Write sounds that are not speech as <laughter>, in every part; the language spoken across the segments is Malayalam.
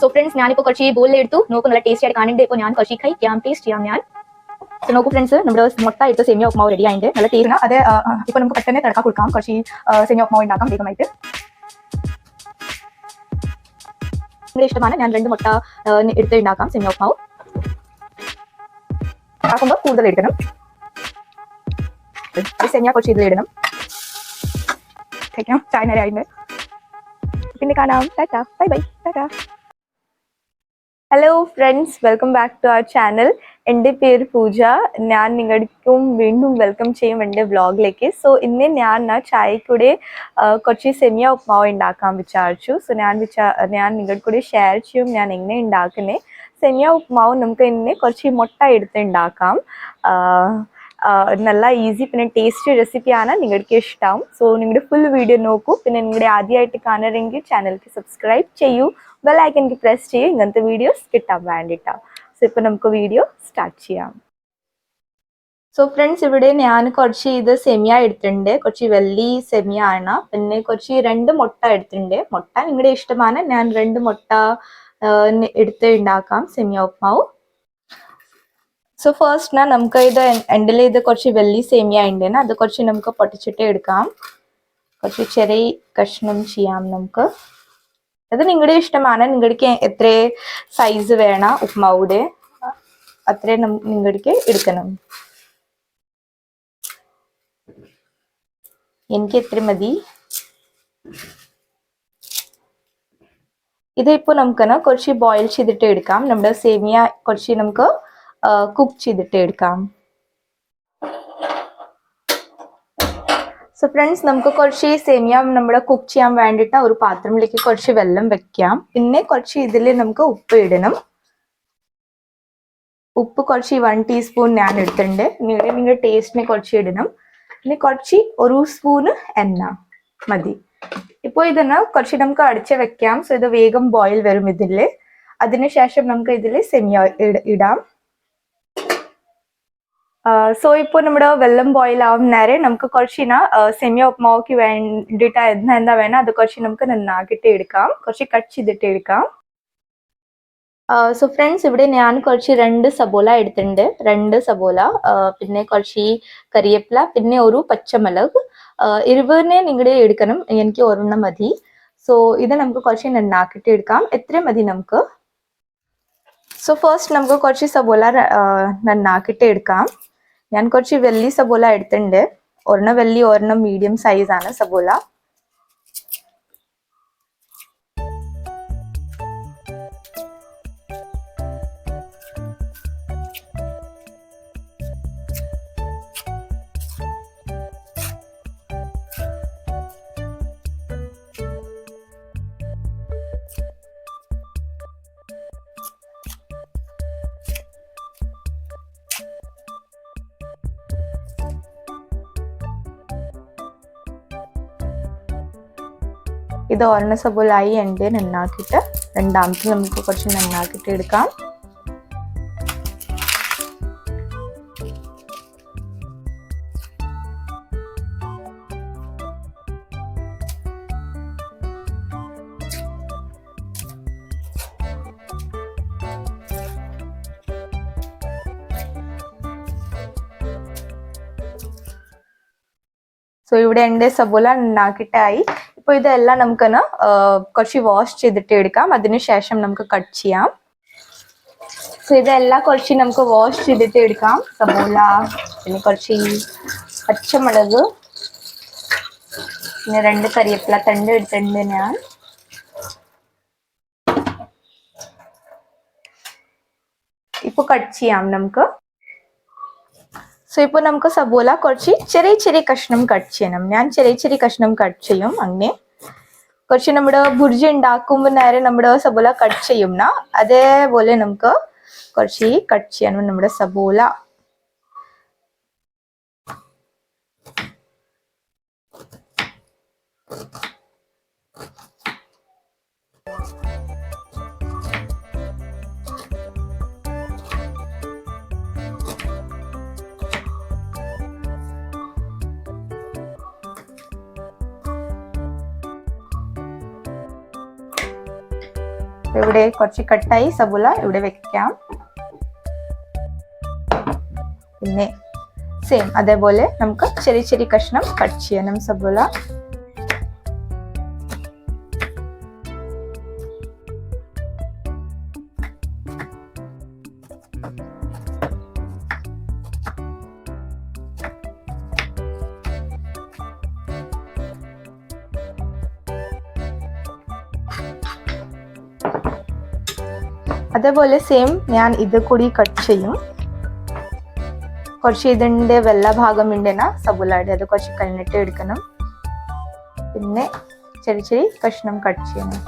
സോ ഫ്രണ്ട്സ് ഞാനിപ്പോ കുറച്ച് ബോളിൽ എടുത്തു. നോക്കും നല്ല ടേസ്റ്റി ആയിട്ട് കാണുന്നുണ്ട്. ഇപ്പോൾ ഞാൻ കുറച്ച് ക്യാം ടേസ്റ്റ് ചെയ്യാം ഞാൻ. സോ നോക്കൂ ഫ്രണ്ട്സ് നമ്മുടെ മുട്ട ഇട്ട് സേമിയ ഉപ്മാവ് റെഡി ആയിട്ട് നല്ല പിന്നെ അത് ഇപ്പൊ നമുക്ക് പെട്ടെന്ന് തിരക്കാൻ കൊടുക്കാം. കുറച്ച് സെമി സേമിയ ഉപ്മാവ് ഉണ്ടാക്കാം വേഗമായിട്ട്. ഭയങ്കര ഇഷ്ടമാണ്. ഞാൻ രണ്ട് മുട്ട എടുത്ത് ഉണ്ടാക്കാം സേമിയ ഉപ്മാവ് ആക്കുമ്പോൾ കൂടുതൽ എടുക്കണം. സെമിയ കുറച്ച് ഇതിലിടണം ഇടണം. ചായ നേരം പിന്നെ കാണാം. Tata bye bye tata hello friends welcome back to our channel എന്റെ പേര് പൂജ. ഞാൻ നിങ്ങൾക്കും വീണ്ടും വെൽക്കം ചെയ്യും എന്റെ വ്ളോഗിലേക്ക് സോ ഇന്ന് ഞാൻ ആ ചായക്കൂടെ കുറച്ച് സെമിയ ഉപ്മാവ് ഉണ്ടാക്കാൻ വിചാരിച്ചു. സോ ഞാൻ വിചാ ഞാൻ നിങ്ങളുടെ കൂടെ ഷെയർ ചെയ്യും ഞാൻ എങ്ങനെ ഉണ്ടാക്കുന്നത് സെമിയ ഉപ്മാവ് നമുക്ക് ഇന്ന് കുറച്ച് മുട്ട എടുത്ത് ഉണ്ടാക്കാം. നല്ല ഈസി പിന്നെ ടേസ്റ്റി റെസിപ്പിയാണ് നിങ്ങൾക്ക് ഇഷ്ടം. സോ നിങ്ങളുടെ ഫുൾ വീഡിയോ നോക്കൂ. പിന്നെ നിങ്ങളുടെ ആദ്യമായിട്ട് കാണണമെങ്കിൽ ചാനലിക്ക് സബ്സ്ക്രൈബ് ചെയ്യൂ. ബെല്ലൈക്കൻക്ക് പ്രസ് ചെയ്യൂ ഇങ്ങനത്തെ വീഡിയോസ് കിട്ടാൻ വേണ്ടിയിട്ടാണ് സോ ഇപ്പോൾ നമുക്ക് വീഡിയോ സ്റ്റാർട്ട് ചെയ്യാം. സോ ഫ്രണ്ട്സ് ഇവിടെ ഞാൻ കുറച്ച് ഇത് സെമിയ എടുത്തിട്ടുണ്ട്. കുറച്ച് വെള്ളി സെമിയ ആണ്. പിന്നെ കുറച്ച് രണ്ട് മുട്ട എടുത്തിട്ടുണ്ട്. മുട്ട നിങ്ങളുടെ ഇഷ്ടമാണ്. ഞാൻ രണ്ട് മുട്ട എടുത്ത് ഉണ്ടാക്കാം സെമിയ ഉപ്മാവ് സോ ഫസ്റ്റ് ഞാൻ നമുക്ക് ഇത് എൻഡിൽ ഇത് കുറച്ച് വെള്ളി സേമിയ ഉണ്ട് അത് കുറച്ച് നമുക്ക് പൊട്ടിച്ചിട്ട് എടുക്കാം. കുറച്ച് ചെറിയ കഷ്ണം ചെയ്യാം നമുക്ക്. അത് നിങ്ങളുടെ ഇഷ്ടമാണ്. നിങ്ങൾക്ക് എത്ര സൈസ് വേണം ഉപ്മാവുടെ? അത്രയും നിങ്ങൾക്ക് എടുക്കണം. എനിക്ക് എത്ര മതി? ഇതിപ്പോ നമുക്ക് കുറച്ച് ബോയിൽ ചെയ്തിട്ട് എടുക്കാം. നമ്മുടെ സേമിയ കുറച്ച് നമുക്ക് കുക്ക് ചെയ്തിട്ട് എടുക്കാം. സോ ഫ്രണ്ട്സ് നമുക്ക് കുറച്ച് സേമിയ നമ്മുടെ കുക്ക് ചെയ്യാൻ വേണ്ടിയിട്ട് ഒരു പാത്രത്തിലേക്ക് കുറച്ച് വെള്ളം വെക്കാം. പിന്നെ കുറച്ച് ഇതിൽ നമുക്ക് ഉപ്പ് ഇടണം. ഉപ്പ് കുറച്ച് വൺ ടീസ്പൂൺ ഞാൻ എടുത്തിട്ടുണ്ട്. നിങ്ങളുടെ നിങ്ങളുടെ ടേസ്റ്റിനെ കുറച്ച് ഇടണം. പിന്നെ കുറച്ച് ഒരു സ്പൂണ് എണ്ണ മതി. ഇപ്പോൾ ഇതെന്ന് കുറച്ച് നമുക്ക് അടിച്ച് വെക്കാം. സോ ഇത് വേഗം ബോയിൽ വരും ഇതിൽ അതിനുശേഷം നമുക്ക് ഇതിൽ സെമിയ ഇട- സോ ഇപ്പോൾ നമ്മുടെ വെള്ളം ബോയിൽ ആവും നേരെ നമുക്ക് കുറച്ച് സെമിയ ഉപ്മാവുക്ക് വേണ്ടിയിട്ട് എന്താ എന്താ വേണം അത് കുറച്ച് നമുക്ക് നന്നാക്കിയിട്ട് എടുക്കാം. കുറച്ച് കട്ട് ചെയ്തിട്ട് എടുക്കാം. സോ ഫ്രണ്ട്സ് ഇവിടെ ഞാൻ കുറച്ച് രണ്ട് സബോല എടുത്തിട്ടുണ്ട്. രണ്ട് സബോല പിന്നെ കുറച്ച് കറിവേപ്പില പിന്നെ ഒരു പച്ചമുളക്. ഇരുപതിനെ നിങ്ങളുടെ എടുക്കണം. എനിക്ക് ഒരെണ്ണം മതി. സോ ഇത് നമുക്ക് കുറച്ച് നന്നാക്കിയിട്ട് എടുക്കാം. എത്ര മതി നമുക്ക്? സോ ഫസ്റ്റ് നമുക്ക് കുറച്ച് സബോല നന്നാക്കിയിട്ട് എടുക്കാം. ഞാൻ കുറച്ച് വെള്ളി സബോല എടുത്തിട്ടുണ്ട്. ഒരെണ്ണം വെല്ലി ഒരെണ്ണം മീഡിയം സൈസ് ആണ് സബോല ഇത് ഒരെണ്ണ സബോലായി ഉണ്ട് നന്നാക്കിയിട്ട് രണ്ടാമത്തെ നമുക്ക് കുറച്ച് നന്നാക്കിയിട്ട് എടുക്കാം. സോ ഇവിടെ എന്റെ സബോല ഉണ്ടാക്കിയിട്ടായി ഇപ്പോൾ ഇതെല്ലാം നമുക്കൊന്ന് കുറച്ച് വാഷ് ചെയ്തിട്ട് എടുക്കാം. അതിനുശേഷം നമുക്ക് കട്ട് ചെയ്യാം. സോ ഇതെല്ലാം കുറച്ച് നമുക്ക് വാഷ് ചെയ്തിട്ട് എടുക്കാം. സബോല പിന്നെ കുറച്ച് പച്ചമുളക് പിന്നെ രണ്ട് കറിവേപ്പില തണ്ട് എടുത്തിട്ടുണ്ട് ഞാൻ. ഇപ്പോൾ കട്ട് ചെയ്യാം നമുക്ക്. സോ ഇപ്പൊ നമുക്ക് സബോല കുറച്ച് ചെറിയ ചെറിയ കഷ്ണം കട്ട് ചെയ്യണം. ഞാൻ ചെറിയ ചെറിയ കഷ്ണം കട്ട് ചെയ്യും അങ്ങനെ. കുറച്ച് നമ്മുടെ ഭുർജി ഉണ്ടാക്കുമ്പോൾ നേരെ നമ്മുടെ സബോല കട്ട് ചെയ്യും ചെയ്യുന്ന അതേപോലെ നമുക്ക് കുറച്ച് കട്ട് ചെയ്യണം നമ്മുടെ സബോല Thank you. ഇവിടെ കുറച്ച് കട്ടായി സബുല ഇവിടെ വെക്കാം. പിന്നെ സെയിം അതേപോലെ നമുക്ക് ചെറിയ ചെറിയ കഷ്ണം കട്ട് ചെയ്യണം സബുല അതേപോലെ സെയിം ഞാൻ ഇത് കൂടി കട്ട് ചെയ്യും. കുറച്ച് ഇതിന്റെ വെള്ള ഭാഗം ഉണ്ടെന്ന സബുലായിട്ട് അത് കുറച്ച് കഴിഞ്ഞിട്ട് എടുക്കണം. പിന്നെ ചെറിയ ചെറിയ കഷ്ണം കട്ട് ചെയ്യണം.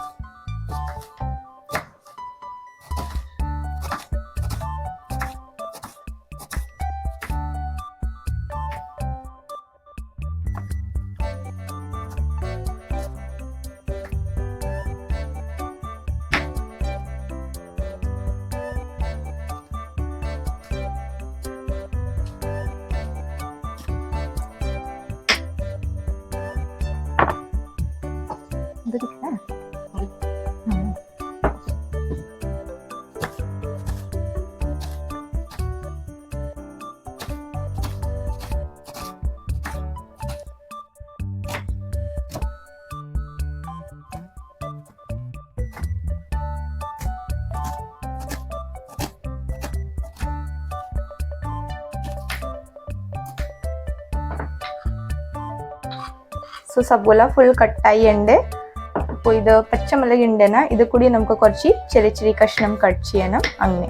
ಸೊ സബോല ഫുൾ കട്ടായി ഉണ്ട്. അപ്പോൾ ഇത് പച്ചമുളക് ഉണ്ടെന്ന ഇത് കൂടി നമുക്ക് കുറച്ച് ചെറിയ ചെറിയ കഷ്ണം കട്ട് ചെയ്യണം. അങ്ങനെ.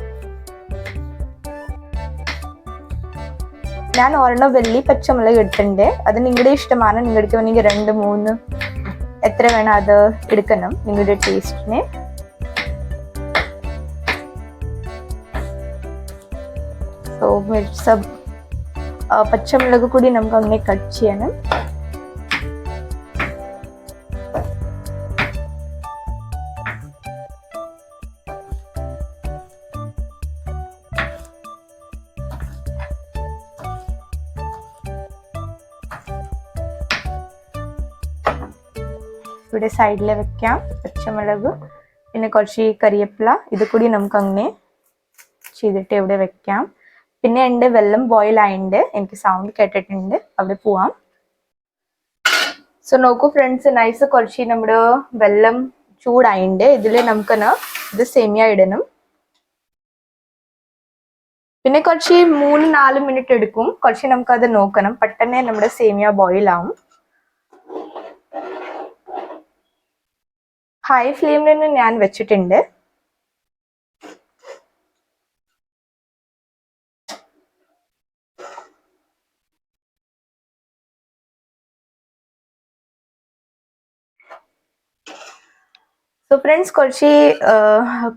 ഞാൻ ഒരെണ്ണം വെള്ളി പച്ചമുളക് എടുത്തിട്ടുണ്ട്. അത് നിങ്ങളുടെ ഇഷ്ടമാണ്. നിങ്ങൾക്ക് വേണമെങ്കിൽ രണ്ട് മൂന്ന് എത്ര വേണം അത് എടുക്കണം. നിങ്ങളുടെ ടേസ്റ്റിന് സോ മിർച്ച പച്ചമുളക് കൂടി നമുക്ക് അങ്ങനെ കട്ട് ചെയ്യണം. ഇവിടെ സൈഡിൽ വെക്കാം. പച്ചമുളക് പിന്നെ കുറച്ച് കറിവേപ്പില ഇത് കൂടി നമുക്ക് അങ്ങനെ ചെയ്തിട്ട് ഇവിടെ വെക്കാം. പിന്നെ എന്റെ വെള്ളം ബോയിൽ ആയിട്ടുണ്ട് എനിക്ക് സൗണ്ട് കേട്ടിട്ടുണ്ട്. അവിടെ പോവാം. സോ നോക്കൂ ഫ്രണ്ട്സ് നൈസ് കുറച്ച് നമ്മുടെ വെള്ളം ചൂടായിട്ടുണ്ട് ഇതിൽ നമുക്ക് ഇത് സെമിയ ഇടണം. പിന്നെ കുറച്ച് മൂന്ന് നാല് മിനിറ്റ് എടുക്കും. കുറച്ച് നമുക്കത് നോക്കണം. പെട്ടെന്ന് നമ്മുടെ സേമിയ ബോയിൽ ആവും. ഹൈ ഫ്ലെയിമിൽ ഞാൻ വെച്ചിട്ടുണ്ട്. സോ ഫ്രണ്ട്സ് കുറച്ച്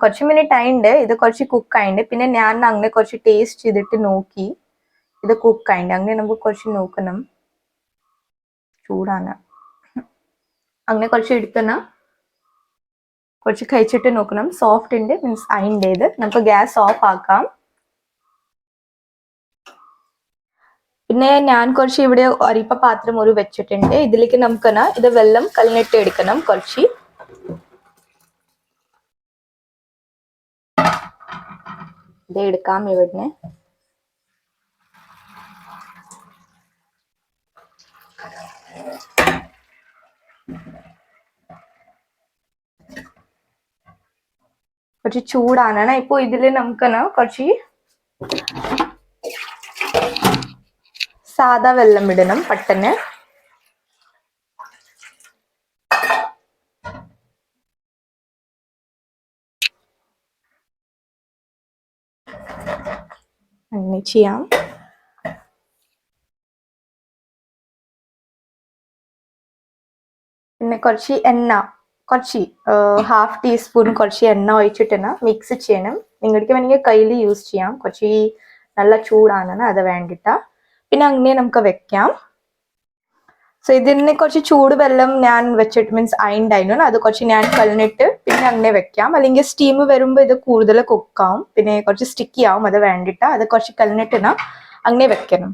കുറച്ച് മിനിറ്റ് ആയിണ്ട്. ഇത് കുറച്ച് കുക്ക് ആയിണ്ട്. പിന്നെ ഞാൻ അങ്ങനെ കുറച്ച് ടേസ്റ്റ് ചെയ്തിട്ട് നോക്കി. ഇത് കുക്ക് ആയിണ്ട്. അങ്ങനെ നമുക്ക് കുറച്ച് നോക്കണം. ചൂടാണ്. അങ്ങനെ കുറച്ച് എടുക്കുന്ന കുറച്ച് കഴിച്ചിട്ട് നോക്കണം. സോഫ്റ്റ് ഉണ്ട് മീൻസ് അതിന്റെ ഇത്. നമുക്ക് ഗ്യാസ് ഓഫ് ആക്കാം. പിന്നെ ഞാൻ കുറച്ച് ഇവിടെ അരിപ്പ പാത്രം ഒരു വെച്ചിട്ടുണ്ട്. ഇതിലേക്ക് നമുക്ക് ഇത് വെള്ളം കലങ്ങിട്ട് എടുക്കണം കുറച്ച്. ഇത് എടുക്കാം ഇവിടുന്ന്. കുറച്ച് ചൂടാണ്. ഇപ്പൊ ഇതിൽ നമുക്ക് കുറച്ച് സാധാ വെള്ളം ഇടണം പെട്ടെന്ന് അങ്ങനെ ചെയ്യാം. പിന്നെ കുറച്ച് എണ്ണ. കുറച്ച് ഹാഫ് ടീസ്പൂൺ കുറച്ച് എണ്ണ ഒഴിച്ചിട്ട് മിക്സ് ചെയ്യണം. നിങ്ങൾക്ക് വേണമെങ്കിൽ കയ്യിൽ യൂസ് ചെയ്യാം. കുറച്ച് നല്ല ചൂടാണ് അത് വേണ്ടിട്ട. പിന്നെ അങ്ങനെ നമുക്ക് വെക്കാം. സോ ഇതിന് കുറച്ച് ചൂട് വെള്ളം ഞാൻ വെച്ചിട്ട് മീൻസ് അയിണ്ടായിരുന്നു അത് കുറച്ച് ഞാൻ കളഞ്ഞിട്ട് പിന്നെ അങ്ങനെ വെക്കാം. അല്ലെങ്കിൽ സ്റ്റീം വരുമ്പോൾ ഇത് കൂടുതൽ കുക്കാവും പിന്നെ കുറച്ച് സ്റ്റിക്കി ആവും അത് വേണ്ടിട്ട. അത് കുറച്ച് കളഞ്ഞിട്ട് അങ്ങനെ വെക്കണം.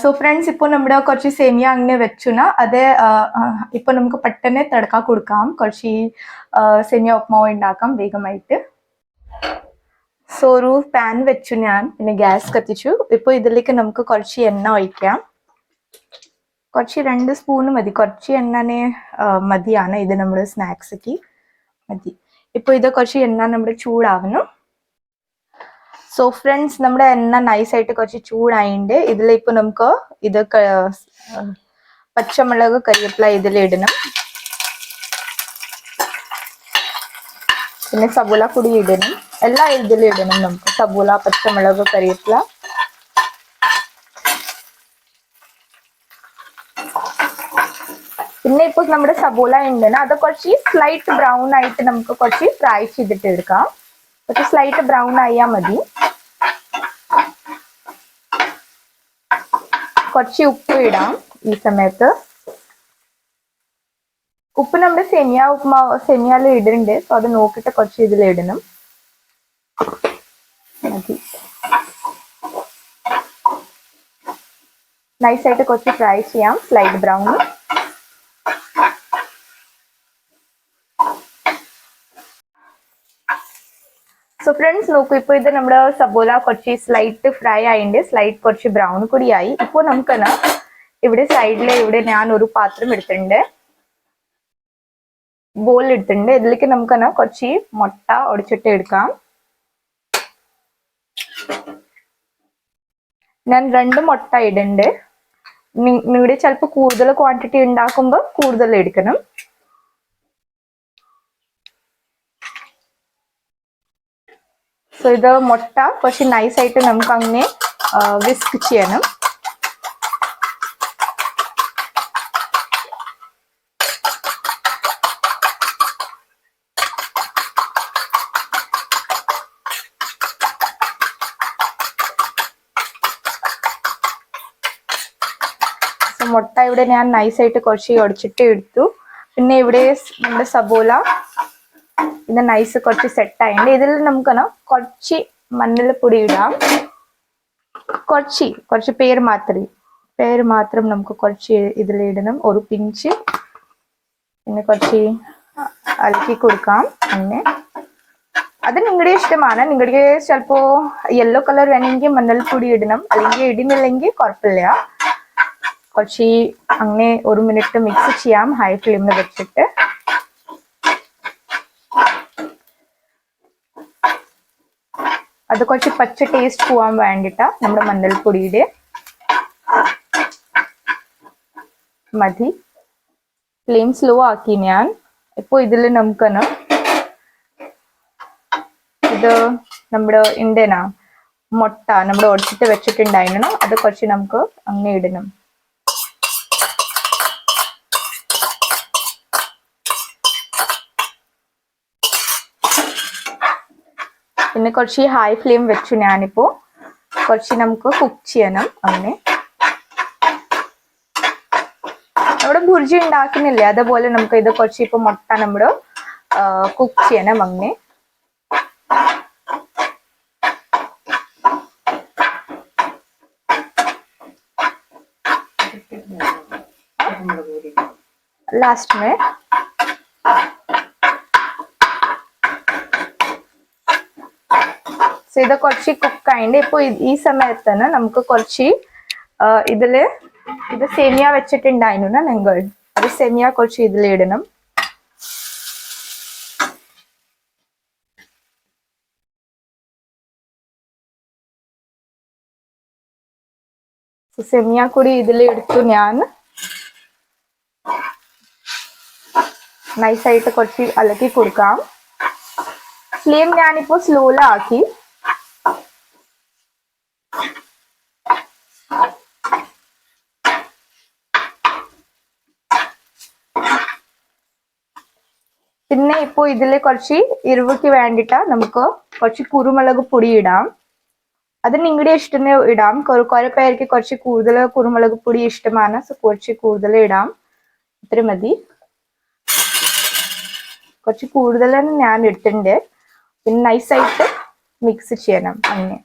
സോ ഫ്രണ്ട്സ് ഇപ്പോൾ നമ്മുടെ കുറച്ച് സേമിയ അങ്ങനെ വെച്ചുന അത് ഇപ്പോൾ നമുക്ക് പെട്ടെന്ന് തടക്ക കൊടുക്കാം. കുറച്ച് സേമിയ ഉപ്മാവ് ഉണ്ടാക്കാം വേഗമായിട്ട്. സോ ഒരു പാൻ വെച്ചു ഞാൻ. പിന്നെ ഗ്യാസ് കത്തിച്ചു. ഇപ്പോൾ ഇതിലേക്ക് നമുക്ക് കുറച്ച് എണ്ണ ഒഴിക്കാം. കുറച്ച് രണ്ട് സ്പൂൺ മതി. കുറച്ച് എണ്ണനെ മതിയാണ് ഇത് നമ്മുടെ സ്നാക്സ് മതി. ഇപ്പോൾ ഇത് കുറച്ച് എണ്ണ നമ്മുടെ ചൂടാവുന്നു. സോ ഫ്രണ്ട്സ് നമ്മുടെ എണ്ണ നൈസായിട്ട് കുറച്ച് ചൂടായിണ്ട്. ഇതിലിപ്പോ നമുക്ക് ഇത് പച്ചമുളക് കരിവേപ്പില ഇതിലിടണം പിന്നെ സബൂല കൂടി ഇടണം. എല്ലാം ഇതിലിടണം നമുക്ക്. സബൂല പച്ചമുളക് കരിവേപ്പില പിന്നെ ഇപ്പൊ നമ്മുടെ സബൂല ഉണ്ടെന്ന്. അത് കുറച്ച് സ്ലൈറ്റ് ബ്രൗൺ ആയിട്ട് നമുക്ക് കുറച്ച് ഫ്രൈ ചെയ്തിട്ട് എടുക്കാം. കുറച്ച് സ്ലൈറ്റ് ബ്രൗൺ ആയാൽ മതി. കുറച്ച് ഉപ്പ് ഇടാം ഈ സമയത്ത്. ഉപ്പ് നമ്മൾ സെമിയ ഉപ്പുമാവ് സെമിയാലും ഇടുന്നുണ്ട് സോ അത് നോക്കിയിട്ട് കുറച്ച് ഇതിൽ ഇടണം. മതി. നൈസായിട്ട് കുറച്ച് ഫ്രൈ ചെയ്യാം. സ്ലൈഡ് ബ്രൗൺ സോ ഫ്രണ്ട്സ് നോക്കൂ ഇപ്പോൾ ഇത് നമ്മുടെ സബോല കുറച്ച് സ്ലൈറ്റ് ഫ്രൈ ആയിണ്ട്. സ്ലൈറ്റ് കുറച്ച് ബ്രൗൺ കൂടി ആയി. ഇപ്പോൾ നമുക്കെന്നാ ഇവിടെ സൈഡിൽ ഇവിടെ ഞാൻ ഒരു പാത്രം എടുത്തിട്ടുണ്ട്. ബോൾ എടുത്തിട്ടുണ്ട്. ഇതിലേക്ക് നമുക്കെന്നാ കുറച്ച് മുട്ട ഒടിച്ചിട്ട് എടുക്കാം. ഞാൻ രണ്ട് മുട്ട ഇടുന്നുണ്ട്. നിങ്ങളുടെ ചിലപ്പോൾ കൂടുതൽ ക്വാണ്ടിറ്റി ഉണ്ടാക്കുമ്പോൾ കൂടുതൽ എടുക്കണം. സോ ഇത് മുട്ട. കുറച്ച് നൈസായിട്ട് നമുക്ക് അങ്ങനെ വിസ്ക് ചെയ്യണം. മുട്ട ഇവിടെ ഞാൻ നൈസായിട്ട് കുറച്ച് ഉടച്ചിട്ട് എടുത്തു. പിന്നെ ഇവിടെ നമ്മുടെ സബോല ഇത് നൈസ് കുറച്ച് സെറ്റ് ആയിട്ടുണ്ട് ഇതിൽ നമുക്ക് കുറച്ച് മഞ്ഞൾപ്പൊടി ഇടാം. കുറച്ച് കുറച്ച് പേര് മാത്രം പേര് മാത്രം നമുക്ക് കുറച്ച് ഇതിൽ ഇടണം. ഒരു പിഞ്ച്. പിന്നെ കുറച്ച് അലക്കി കൊടുക്കാം. അങ്ങനെ അത് നിങ്ങളുടെ ഇഷ്ടമാണ്. നിങ്ങൾക്ക് ചിലപ്പോ യെല്ലോ കളർ വേണമെങ്കിൽ മഞ്ഞൾപ്പൊടി ഇടണം. അല്ലെങ്കിൽ ഇടുന്നില്ലെങ്കിൽ കുഴപ്പമില്ല കുറച്ച് അങ്ങനെ ഒരു മിനിറ്റ് മിക്സ് ചെയ്യാം. ഹൈ ഫ്ലെയിമിൽ വെച്ചിട്ട്. അത് കുറച്ച് പച്ച ടേസ്റ്റ് പോവാൻ വേണ്ടിട്ട നമ്മുടെ മഞ്ഞൾപ്പൊടിയുടെ. മതി. ഫ്ലെയിം സ്ലോ ആക്കി ഞാൻ. ഇപ്പോൾ ഇതിൽ നമുക്കാണ് ഇത് നമ്മുടെ ഇന്ത്യനാ. മുട്ട നമ്മുടെ ഒടിച്ചിട്ട് വെച്ചിട്ടുണ്ടായിരുന്നു. അത് കുറച്ച് നമുക്ക് അങ്ങനെ ഇടണം. പിന്നെ കുറച്ച് ഹൈ ഫ്ലെയിം വെച്ചു ഞാനിപ്പോ. കുറച്ച് നമുക്ക് കുക്ക് ചെയ്യണം അങ്ങനെ. നമ്മുടെ ഭുർജി ഉണ്ടാക്കുന്നില്ലേ? അതുപോലെ നമുക്ക് ഇത് കുറച്ച് ഇപ്പൊ മുട്ട നമ്മുടെ കുക്ക് ചെയ്യണം അങ്ങനെ. ലാസ്റ്റ് മേ ಸೊ ഇത് കുറച്ച് കുക്ക് ആയിട്ട് ഇപ്പൊ ഈ സമയത്ത് തന്നെ നമുക്ക് കുറച്ച് ഇതിൽ ഇത് സെമിയ വെച്ചിട്ടുണ്ടായിരുന്നു നിങ്ങൾ അത് സെമിയ കുറച്ച് ഇതിൽ ഇടണം. സെമിയ കൂടി ഇതിൽ എടുത്തു ഞാൻ. നൈസായിട്ട് കുറച്ച് അലക്കി കൊടുക്കാം. ഫ്ലെയിം ഞാനിപ്പോ സ്ലോയിലാക്കി പിന്നെ ഇപ്പോ ഇതിൽ കുറച്ച് എരിവുക്ക് വേണ്ടിയിട്ട് നമുക്ക് കുറച്ച് കുരുമുളക് പൊടി ഇടാം അത് നിങ്ങളുടെ ഇഷ്ടത്തിന് ഇടാം. കുറെ പേർക്ക് കുറച്ച് കൂടുതൽ കുരുമുളക് പൊടി ഇഷ്ടമാണ്. സോ കുറച്ച് കൂടുതൽ ഇടാം. ഇത്ര മതി. കുറച്ച് കൂടുതൽ ഞാൻ ഇട്ടിട്ടുണ്ട് പിന്നെ നൈസായിട്ട് മിക്സ് ചെയ്യണം. അങ്ങനെ.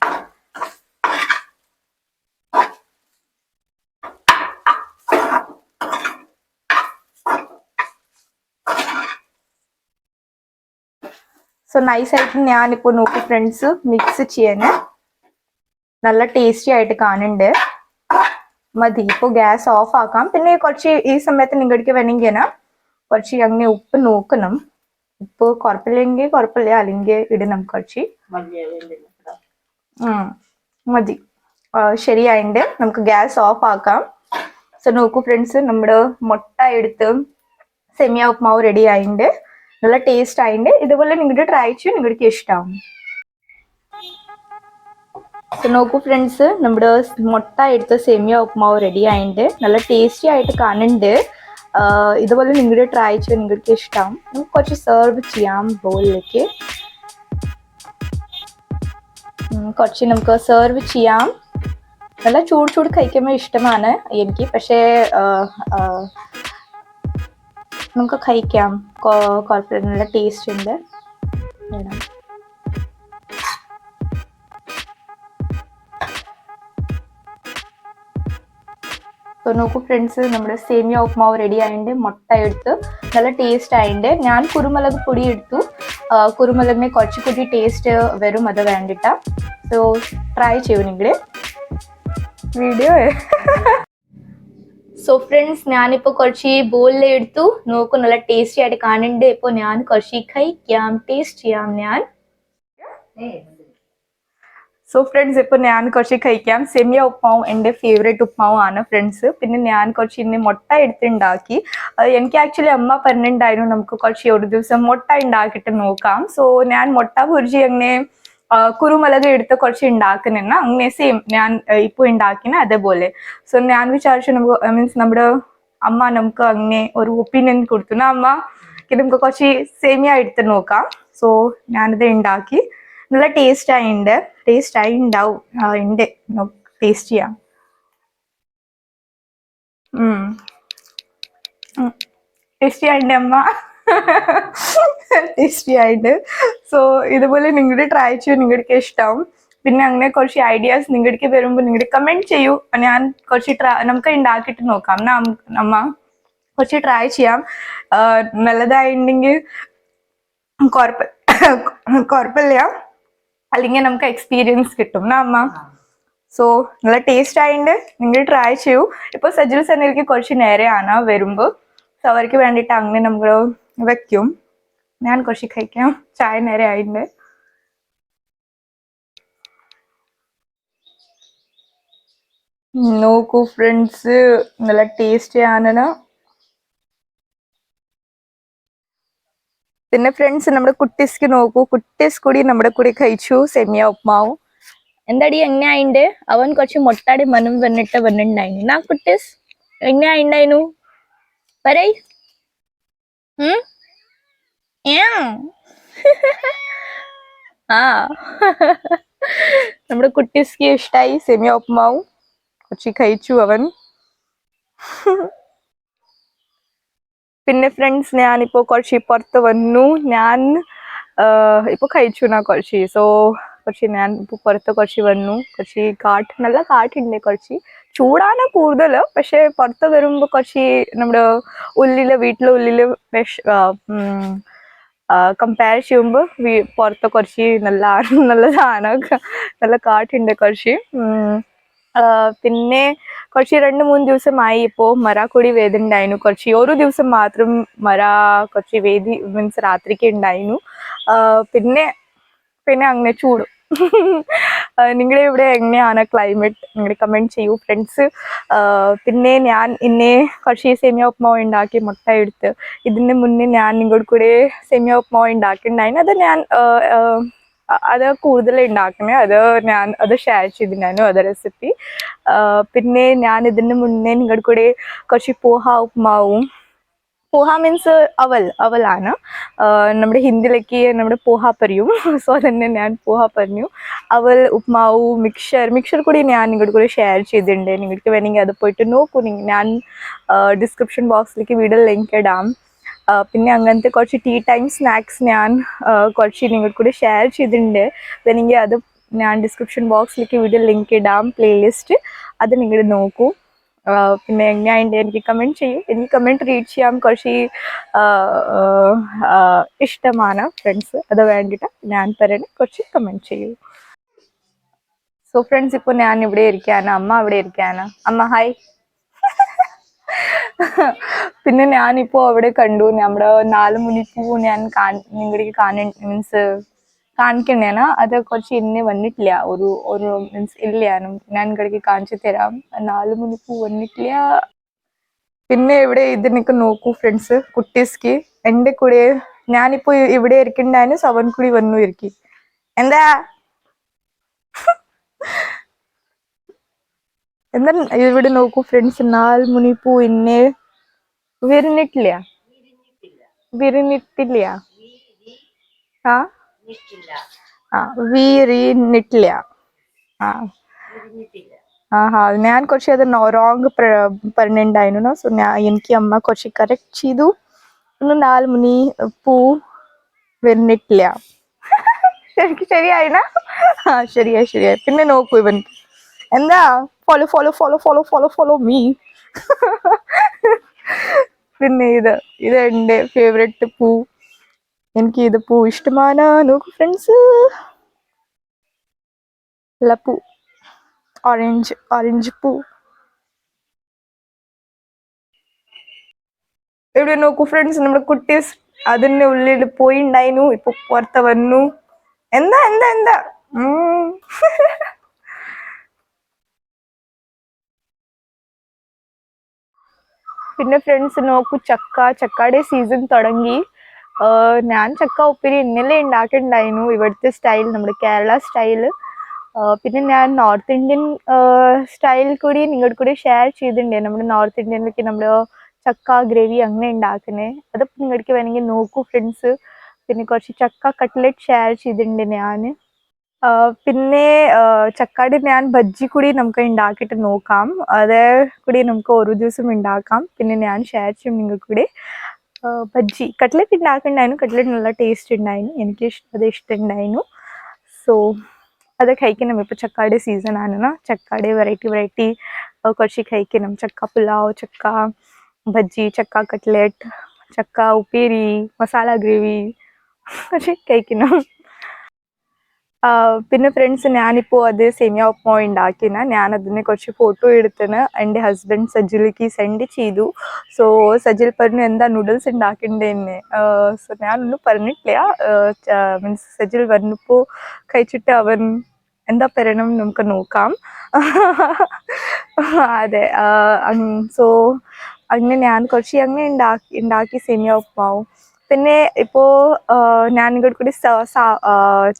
സോ നൈസായിട്ട് ഞാനിപ്പോൾ നോക്കി ഫ്രണ്ട്സ് മിക്സ് ചെയ്യാന് നല്ല ടേസ്റ്റി ആയിട്ട് കാണുന്നുണ്ട്. മതി ഇപ്പോൾ ഗ്യാസ് ഓഫ് ആക്കാം. പിന്നെ കുറച്ച് ഈ സമയത്ത് നിങ്ങൾക്ക് വേണമെങ്കിൽ കുറച്ച് അങ്ങനെ ഉപ്പ് നോക്കണം. ഉപ്പ് കുഴപ്പമില്ലെങ്കിൽ കുഴപ്പമില്ല അല്ലെങ്കിൽ ഇടണം കുറച്ച്. മതി. ശരിയായിണ്ട് നമുക്ക് ഗ്യാസ് ഓഫ് ആക്കാം. സോ നോക്കൂ ഫ്രണ്ട്സ് നമ്മുടെ മുട്ട എടുത്ത് സെമിയ ഉപ്മാവ് റെഡി ആയിണ്ട് നല്ല ടേസ്റ്റ് ആയിട്ട് ഇതുപോലെ നിങ്ങൾക്ക് ട്രൈ ചെയ്യും നിങ്ങൾക്ക് ഇഷ്ടമാവും നോക്കൂ ഫ്രണ്ട്സ് നമ്മുടെ മുട്ട എടുത്ത സെമിയ ഉപ്മാവ് റെഡി ആയിട്ട് നല്ല ടേസ്റ്റി ആയിട്ട് കാണുന്നുണ്ട് ഇതുപോലെ നിങ്ങളുടെ ട്രൈ ചെയ്യും നിങ്ങൾക്ക് ഇഷ്ടമാവും നമുക്ക് കുറച്ച് സെർവ് ചെയ്യാം ബോളിലേക്ക് കുറച്ച് നമുക്ക് സെർവ് ചെയ്യാം. നല്ല ചൂട് ചൂട് കഴിക്കുമ്പോൾ ഇഷ്ടമാണ് എനിക്ക്. പക്ഷേ നമുക്ക് കഴിക്കാം. കൊ- കുഴപ്പമില്ല നല്ല ടേസ്റ്റ് ഉണ്ട്. അപ്പോൾ നോക്കൂ ഫ്രണ്ട്സ് നമ്മുടെ സേമിയ ഉപ്മാവ് റെഡി ആയിട്ട് മുട്ട എടുത്ത് നല്ല ടേസ്റ്റ് ആയിട്ട് ഞാൻ കുരുമുളക് പൊടി എടുത്തു. കുരുമുളകിനെ കുറച്ച് കൂടി ടേസ്റ്റ് വരും അത് വേണ്ടിട്ടാ. സോ ട്രൈ ചെയ്യൂ നിങ്ങൾ വീഡിയോ സോ ഫ്രണ്ട്സ് ഞാനിപ്പോ കുറച്ച് ബോളിൽ എടുത്തു. നോക്കൂ നല്ല ടേസ്റ്റി ആയിട്ട് കാണുന്നുണ്ട്. ഇപ്പോൾ ഞാൻ കുറച്ച് കഴിക്കാം ടേസ്റ്റ് ചെയ്യാം ഞാൻ. സോ ഫ്രണ്ട്സ് ഇപ്പോൾ ഞാൻ കുറച്ച് കഴിക്കാം. സെമിയ ഉപ്പാവും എന്റെ ഫേവറേറ്റ് ഉപ്പാവും ആണ് ഫ്രണ്ട്സ് പിന്നെ ഞാൻ കുറച്ച് ഇന്ന് മുട്ട എടുത്തുണ്ടാക്കി. എനിക്ക് ആക്ച്വലി അമ്മ പറഞ്ഞിട്ടുണ്ടായിരുന്നു നമുക്ക് കുറച്ച് ഒരു ദിവസം മുട്ട ഉണ്ടാക്കിയിട്ട് നോക്കാം. സോ ഞാൻ മുട്ട പൊരിച്ച് അങ്ങനെ കുരുമുളക് എടുത്ത് കുറച്ച് ഉണ്ടാക്കുന്ന അങ്ങനെ സെയിം ഞാൻ ഇപ്പൊ ഉണ്ടാക്കിന അതേപോലെ. സോ ഞാൻ വിചാരിച്ചു നമുക്ക് മീൻസ് നമ്മുടെ അമ്മ നമുക്ക് അങ്ങനെ ഒരു ഒപ്പീനിയൻ കൊടുത്തു. അമ്മ നമുക്ക് കുറച്ച് സേമിയ എടുത്ത് നോക്കാം. സോ ഞാനിത് ഉണ്ടാക്കി നല്ല ടേസ്റ്റ് ആയിണ്ട് ടേസ്റ്റ് ആയി ഉണ്ടാവും ഉണ്ട് ടേസ്റ്റ് ചെയ്യാം. ടേസ്റ്റി ആയിണ്ട് അമ്മ. ടേസ്റ്റി ആയിട്ട്. സോ ഇതുപോലെ നിങ്ങളുടെ ട്രൈ ചെയ്യൂ നിങ്ങൾക്ക് ഇഷ്ടമാവും പിന്നെ അങ്ങനെ കുറച്ച് ഐഡിയാസ് നിങ്ങൾക്ക് വരുമ്പോൾ നിങ്ങൾ കമന്റ് ചെയ്യൂ. ഞാൻ കുറച്ച് ട്രൈ നമുക്ക് ഉണ്ടാക്കിയിട്ട് നോക്കാം. നമ്മ കുറച്ച് ട്രൈ ചെയ്യാം. നല്ലതായിട്ടുണ്ടെങ്കിൽ കുഴപ്പ കുഴപ്പമില്ല അല്ലെങ്കിൽ നമുക്ക് എക്സ്പീരിയൻസ് കിട്ടും. എന്നാ അമ്മ? സോ നല്ല ടേസ്റ്റ് ആയിട്ട് നിങ്ങൾ ട്രൈ ചെയ്യൂ. ഇപ്പോൾ സജിൽ സെന്നിലേക്ക് കുറച്ച് നേരെയാണ് വരുമ്പോൾ സോ അവർക്ക് വേണ്ടിയിട്ട് അങ്ങനെ നമ്മൾ വെക്കും. ഞാൻ കുറച്ച് കഴിക്കാം. ചായ നേരെ ആയിട്ടുണ്ട് നോക്കൂ ഫ്രണ്ട്സ് നല്ല ടേസ്റ്റ് ആണ് പിന്നെ ഫ്രണ്ട്സ് നമ്മുടെ കുട്ടീസ്ക്ക് നോക്കൂ. കുട്ടീസ് കൂടി നമ്മുടെ കൂടി കഴിച്ചു. സെമിയ ഉപ്മാവും. എന്താടി എങ്ങനെ ആയിണ്ട്? അവൻ കുറച്ച് മുട്ടാടി മനം വന്നിട്ട് വന്നിട്ടുണ്ടായിരുന്നു നാ കുട്ടീസ് എങ്ങനെയായിണ്ടായിരുന്നു പറയ്. ഉം? ഏ? ആ നമ്മുടെ കുട്ടീസ്ക്ക് ഇഷ്ടായി സെമിയ ഉപ്മാവും കുറച്ച് കഴിച്ചു അവൻ. <laughs> പിന്നെ ഫ്രണ്ട്സ് ഞാനിപ്പോ കുറച്ച് പുറത്ത് വന്നു. ഞാൻ ആഹ്, ഇപ്പൊ കഴിച്ചു നാ കുറച്ച്. സോ കുറച്ച് ഞാൻ ഇപ്പൊ പുറത്ത് കുറച്ച് വന്നു. കുറച്ച് കാറ്റ് നല്ല കാറ്റുണ്ട് കുറച്ച്. ചൂടാണ് കൂടുതൽ പക്ഷെ പുറത്ത് വരുമ്പോൾ കുറച്ച് നമ്മുടെ ഉള്ളിൽ വീട്ടിലെ ഉള്ളിൽ വിഷ കമ്പയർ ചെയ്യുമ്പോൾ പുറത്ത് കുറച്ച് നല്ല നല്ലതാണ് നല്ല കാറ്റുണ്ട് കുറച്ച്. പിന്നെ കുറച്ച് രണ്ട് മൂന്ന് ദിവസമായി ഇപ്പോൾ മര കൂടി വേദന ഉണ്ടായിരുന്നു കുറച്ച് ഒരു ദിവസം മാത്രം മര കുറച്ച് വേദി മീൻസ് രാത്രിക്ക് ഉണ്ടായിരുന്നു. പിന്നെ പിന്നെ അങ്ങനെ ചൂട്. നിങ്ങളുടെ ഇവിടെ എങ്ങനെയാണ് ക്ലൈമറ്റ് നിങ്ങൾ കമന്റ് ചെയ്യൂ ഫ്രണ്ട്സ് പിന്നെ ഞാൻ ഇന്നെ കുറച്ച് സേമിയ ഉപ്മാവ് ഉണ്ടാക്കി മുട്ട എടുത്ത് ഇതിന് മുന്നേ ഞാൻ നിങ്ങളുടെ കൂടെ സേമിയ ഉപ്മാവ് ഉണ്ടാക്കിയിട്ടുണ്ടായിരുന്നു അത് ഞാൻ അത് കൂടുതൽ ഉണ്ടാക്കണേ അത് ഞാൻ അത് ഷെയർ ചെയ്തിട്ടുണ്ടായിരുന്നു അത് റെസിപ്പി പിന്നെ ഞാൻ ഇതിന് മുന്നേ നിങ്ങളുടെ കൂടെ കുറച്ച് പോഹ ഉപ്മാവും പോഹ മീൻസ് അവൽ അവലാണ്. നമ്മുടെ ഹിന്ദിയിലേക്ക് നമ്മുടെ പോഹ പറയും സോ <laughs> തന്നെ ഞാൻ പോഹ പറഞ്ഞു. അവൽ ഉപ്മാവ് മിക്സർ മിക്സർ കൂടി ഞാൻ നിങ്ങളുടെ കൂടെ ഷെയർ ചെയ്തിട്ടുണ്ട്. നിങ്ങൾക്ക് വേണമെങ്കിൽ അത് പോയിട്ട് നോക്കൂ. ഞാൻ ഡിസ്ക്രിപ്ഷൻ ബോക്സിലേക്ക് വീഡിയോ ലിങ്ക് ഇടാം. പിന്നെ അങ്ങനത്തെ കുറച്ച് ടീ ടൈം സ്നാക്സ് ഞാൻ കുറച്ച് നിങ്ങളുടെ കൂടെ ഷെയർ ചെയ്തിട്ടുണ്ട്. വേണമെങ്കിൽ അത് ഞാൻ ഡിസ്ക്രിപ്ഷൻ ബോക്സിലേക്ക് വീഡിയോ ലിങ്ക് ഇടാം പ്ലേലിസ്റ്റ് അത് നിങ്ങൾ നോക്കൂ. പിന്നെ എങ്ങനെയുണ്ട്? എനിക്ക് കമന്റ് ചെയ്യും. എനിക്ക് കമന്റ് റീഡ് ചെയ്യാൻ കുറച്ച് ഇഷ്ടമാണ് ഫ്രണ്ട്സ് അത് വേണ്ടിയിട്ട് ഞാൻ പറയുന്നത് കുറച്ച് കമന്റ് ചെയ്യൂ. സോ ഫ്രണ്ട്സ് ഇപ്പോൾ ഞാൻ ഇവിടെ ഇരിക്കാണ്. അമ്മ അവിടെ ഇരിക്കാണ്. അമ്മ ഹായ് <laughs> പിന്നെ ഞാനിപ്പോൾ അവിടെ കണ്ടു. നമ്മുടെ നാല് മണിക്കൂർ ഞാൻ നിങ്ങളുടെ കാണ മീൻസ് കാണിക്കണേന അത് കുറച്ച് ഇന്ന് വന്നിട്ടില്ല. ഒരു ഒരു മീൻസ് ഇല്ല. ഞാൻ ഇടയ്ക്ക് കാണിച്ചു തരാം. നാല് മണിക്കൂർ വന്നിട്ടില്ല. പിന്നെ ഇവിടെ ഇതിനൊക്കെ നോക്കൂ ഫ്രണ്ട്സ് കുട്ടീസ്ക്ക്. എന്റെ കൂടെ ഞാനിപ്പോ ഇവിടെ ഇരിക്കണ്ടാനും സവൻ കുടി വന്നു ഇരിക്കി. എന്താ? എന്താ ഇവിടെ നോക്കൂ ഫ്രണ്ട്സ് നാല് മണിപ്പൂ ഇന്നെ വിരിഞ്ഞിട്ടില്ല. വിരിഞ്ഞിട്ടില്ല. ആ? ആ വീറിഞ്ഞിട്ടില്ല ആ. ഞാൻ കുറച്ച് അത് റോങ് പറഞ്ഞിട്ടുണ്ടായിരുന്നു സോ ഞാൻ എനിക്ക് അമ്മ കുറച്ച് കറക്റ്റ് ചെയ്തു. ഒന്ന് നാല് മണി പൂ വരുന്നിട്ടില്ല എനിക്ക് ശരിയായിന? ആ ശരിയായി ശരിയായി. പിന്നെ നോക്കൂ ഇവൻ. എന്താ? Follow follow follow follow follow follow me പിന്നെ ഇത് ഇത് എന്റെ ഫേവറേറ്റ് പൂ. എനിക്ക് ഇത് പൂ ഇഷ്ടമാനാ നോക്കൂ ഫ്രണ്ട്സ് ഉള്ള പൂ. ഓറഞ്ച് ഓറഞ്ച് പൂ ഇവിടെ നോക്കൂ ഫ്രണ്ട്സ് നമ്മുടെ കുട്ടീസ് അതിന്റെ ഉള്ളിൽ പോയിണ്ടായിരുന്നു ഇപ്പൊ പുറത്ത് വന്നു. എന്താ എന്താ എന്താ? പിന്നെ ഫ്രണ്ട്സ് നോക്കൂ ചക്ക. ചക്കയുടെ സീസൺ തുടങ്ങി. ഞാൻ ചക്ക ഉപ്പിരി ഇന്നലെ ഉണ്ടാക്കിയിട്ടുണ്ടായിരുന്നു. ഇവിടുത്തെ സ്റ്റൈൽ നമ്മുടെ കേരള സ്റ്റൈൽ പിന്നെ ഞാൻ നോർത്ത് ഇന്ത്യൻ സ്റ്റൈൽ കൂടി നിങ്ങളുടെ കൂടി ഷെയർ ചെയ്തിട്ടുണ്ട്. നമ്മുടെ നോർത്ത് ഇന്ത്യനിലേക്ക് നമ്മൾ ചക്ക ഗ്രേവി അങ്ങനെ ഉണ്ടാക്കുന്നത് അത് നിങ്ങൾക്ക് വേണമെങ്കിൽ നോക്കൂ ഫ്രണ്ട്സ് പിന്നെ കുറച്ച് ചക്ക കട്ട്ലറ്റ് ഷെയർ ചെയ്തിട്ടുണ്ട് ഞാൻ. പിന്നെ ചക്കാട് ഞാൻ ബജ്ജി കൂടി നമുക്ക് ഉണ്ടാക്കിയിട്ട് നോക്കാം. അതേ കൂടി നമുക്ക് ഓരോ ദിവസം ഉണ്ടാക്കാം. പിന്നെ ഞാൻ ഷെയർ ചെയ്യും നിങ്ങൾക്കൂടി ബജ്ജി കട്ട്ലറ്റ് ഉണ്ടാക്കുന്നുണ്ടായിരുന്നു കട്ട്ലറ്റ് നല്ല ടേസ്റ്റ് ഉണ്ടായിരുന്നു എനിക്ക് ഇഷ്- അത് ഇഷ്ടമുണ്ടായിരുന്നു സോ അത് കഴിക്കണം ഇപ്പോൾ ചക്കാടെ സീസൺ ആണ് ചക്കാടെ വെറൈറ്റി വെറൈറ്റി കുറച്ച് കഴിക്കണം ചക്ക പുലാവ് ചക്ക ബജ്ജി ചക്ക കട്ട്ലറ്റ് ചക്ക ഉപ്പേരി മസാല ഗ്രേവി കുറച്ച് കഴിക്കണം ആ, പിന്നെ ഫ്രണ്ട്സ് ഞാനിപ്പോൾ അത് സെമിയ ഉപ്മാ ഉണ്ടാക്കിന. ഞാൻ അതിനെ കുറച്ച് ഫോട്ടോ എടുത്തിന് എന്റെ ഹസ്ബൻഡ് സജിലേക്ക് സെൻഡ് ചെയ്തു. സോ സജിൽ പറഞ്ഞു എന്താ നൂഡിൽസ് ഉണ്ടാക്കണ്ടേന്ന്? സോ ഞാനൊന്നും പറഞ്ഞിട്ടില്ല. മീൻസ് സജിൽ വന്നപ്പോൾ കഴിച്ചിട്ട് അവൻ എന്താ പറയണം? നമുക്ക് നോക്കാം. <laughs> അതെ സോ അങ്ങനെ ഞാൻ കുറച്ച് അങ്ങനെ ഉണ്ടാക്കി ഉണ്ടാക്കി സെമിയ ഉപ്മാവും പിന്നെ ഇപ്പോ ഞാൻ നിങ്ങളുടെ കൂടി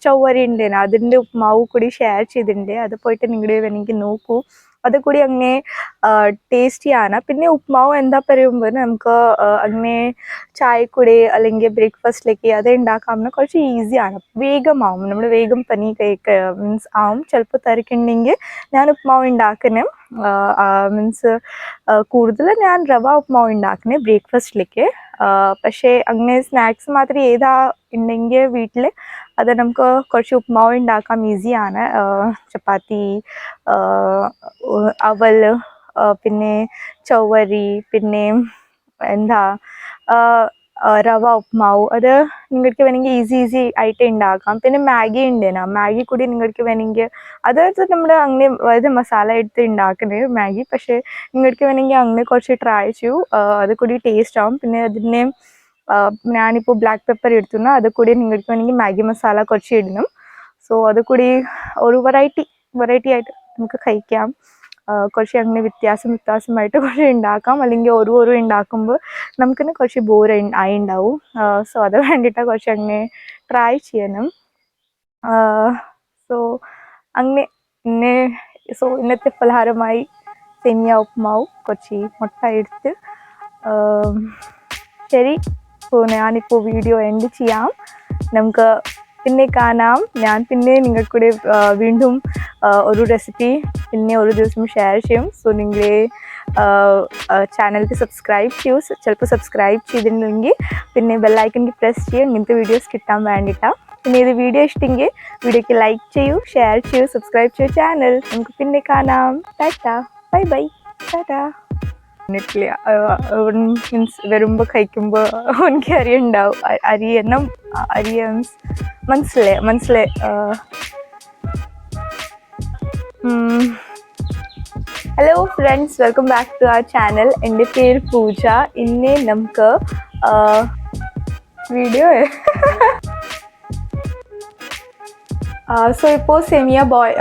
ചൊവ്വരി ഉണ്ടേനു അതിന്റെ ഉപ്മാവ് കൂടി ഷെയർ ചെയ്തിട്ടുണ്ട്. അത് പോയിട്ട് നിങ്ങളുടെ വേണമെങ്കിൽ നോക്കൂ. അത് കൂടി അങ്ങനെ ടേസ്റ്റിയാണ് പിന്നെ ഉപ്മാവ് എന്താ പറയുമ്പോൾ നമുക്ക് അങ്ങനെ ചായ കൂടെ അല്ലെങ്കിൽ ബ്രേക്ക്ഫാസ്റ്റിലേക്ക് അത് ഉണ്ടാക്കാമെന്ന് കുറച്ച് ഈസി ആണ്. വേഗമാവും. നമ്മൾ വേഗം പനി മീൻസ് ആവും. ചിലപ്പോൾ തിരക്കുണ്ടെങ്കിൽ ഞാൻ ഉപ്മാവ് ഉണ്ടാക്കണം മീൻസ് കൂടുതൽ ഞാൻ റവ ഉപ്മാവ് ഉണ്ടാക്കുന്നത് ബ്രേക്ക്ഫാസ്റ്റിലേക്ക് പക്ഷേ അങ്ങനെ സ്നാക്സ് മാത്രം ഏതാ ഉണ്ടെങ്കിൽ വീട്ടിൽ അത് നമുക്ക് കുറച്ച് ഉപ്മാവ് ഉണ്ടാക്കാം ഈസിയാണ്. ചപ്പാത്തി അവൽ പിന്നെ ചൗവരി പിന്നെ എന്താ റവ ഉപ്മാവ്. അത് നിങ്ങൾക്ക് വേണമെങ്കിൽ ഈസി ഈസി ആയിട്ട് ഉണ്ടാക്കാം. പിന്നെ മാഗി ഉണ്ടേന മാഗി കൂടി നിങ്ങൾക്ക് വേണമെങ്കിൽ അതായത് നമ്മൾ അങ്ങനെ അതായത് മസാല എടുത്ത് ഉണ്ടാക്കുന്നത് മാഗി. പക്ഷേ നിങ്ങൾക്ക് വേണമെങ്കിൽ അങ്ങനെ കുറച്ച് ട്രൈ ചെയ്യൂ. അത് കൂടി ടേസ്റ്റ് ആവും. പിന്നെ അതിനെ ഞാനിപ്പോൾ ബ്ലാക്ക് പെപ്പർ എടുത്തുന്ന അത് കൂടി നിങ്ങൾക്ക് വേണമെങ്കിൽ മാഗി മസാല കുറച്ച് ഇടണം. സോ അത് കൂടി ഒരു വെറൈറ്റി വെറൈറ്റി ആയിട്ട് നമുക്ക് കഴിക്കാം. കുറച്ച് അങ്ങനെ വ്യത്യാസം വ്യത്യാസമായിട്ട് <laughs> കുറച്ച് ഉണ്ടാക്കാം. അല്ലെങ്കിൽ ഓരോ ഓരോ ഉണ്ടാക്കുമ്പോൾ നമുക്ക് തന്നെ കുറച്ച് ബോർ ആയി ഉണ്ടാവും. സോ അത് വേണ്ടിയിട്ട് കുറച്ച് അങ്ങനെ ട്രൈ ചെയ്യണം. സോ അങ്ങനെ ഇന്നെ സോ ഇന്നത്തെ പലഹാരമായി സെമിയ ഉപ്പുമാവും കുറച്ച് മുട്ട എടുത്ത് ശരി. സോ ഞാനിപ്പോൾ വീഡിയോ എൻഡ് ചെയ്യാം. നമുക്ക് പിന്നെ കാണാം. ഞാൻ പിന്നെ നിങ്ങൾക്കൂടെ കൂടെ വീണ്ടും ഒരു റെസിപ്പി പിന്നെ ഒരു ദിവസം ഷെയർ ചെയ്യും. സോ നിങ്ങളെ ചാനലിൽ സബ്സ്ക്രൈബ് ചെയ്യൂ. ചിലപ്പോൾ സബ്സ്ക്രൈബ് ചെയ്തിട്ടുണ്ടെങ്കിൽ പിന്നെ ബെല്ലൈക്കണിൽ പ്രസ് ചെയ്യും ഇങ്ങനത്തെ വീഡിയോസ് കിട്ടാൻ വേണ്ടിയിട്ടാണ് പിന്നെ ഇത് വീഡിയോ ഇഷ്ടമെങ്കിൽ വീഡിയോക്ക് ലൈക്ക് ചെയ്യൂ ഷെയർ ചെയ്യൂ സബ്സ്ക്രൈബ് ചെയ്യൂ ചാനൽ നമുക്ക് പിന്നെ കാണാം. ടാറ്റ ബൈ ബൈ ടാറ്റാ പറഞ്ഞിട്ടില്ല. മീൻസ് വരുമ്പോൾ കഴിക്കുമ്പോൾ എനിക്ക് അറിയുണ്ടാവും അ- അരിയണം അ- അരിയ മീൻസ് മനസ്സിലായി മനസ്സിലായി. Hello friends welcome back to our channel എന്റെ പേര് പൂജ. ഇന്ന് നമുക്ക് വീഡിയോ സോ ഇപ്പോൾ സെമിയ ബോയ്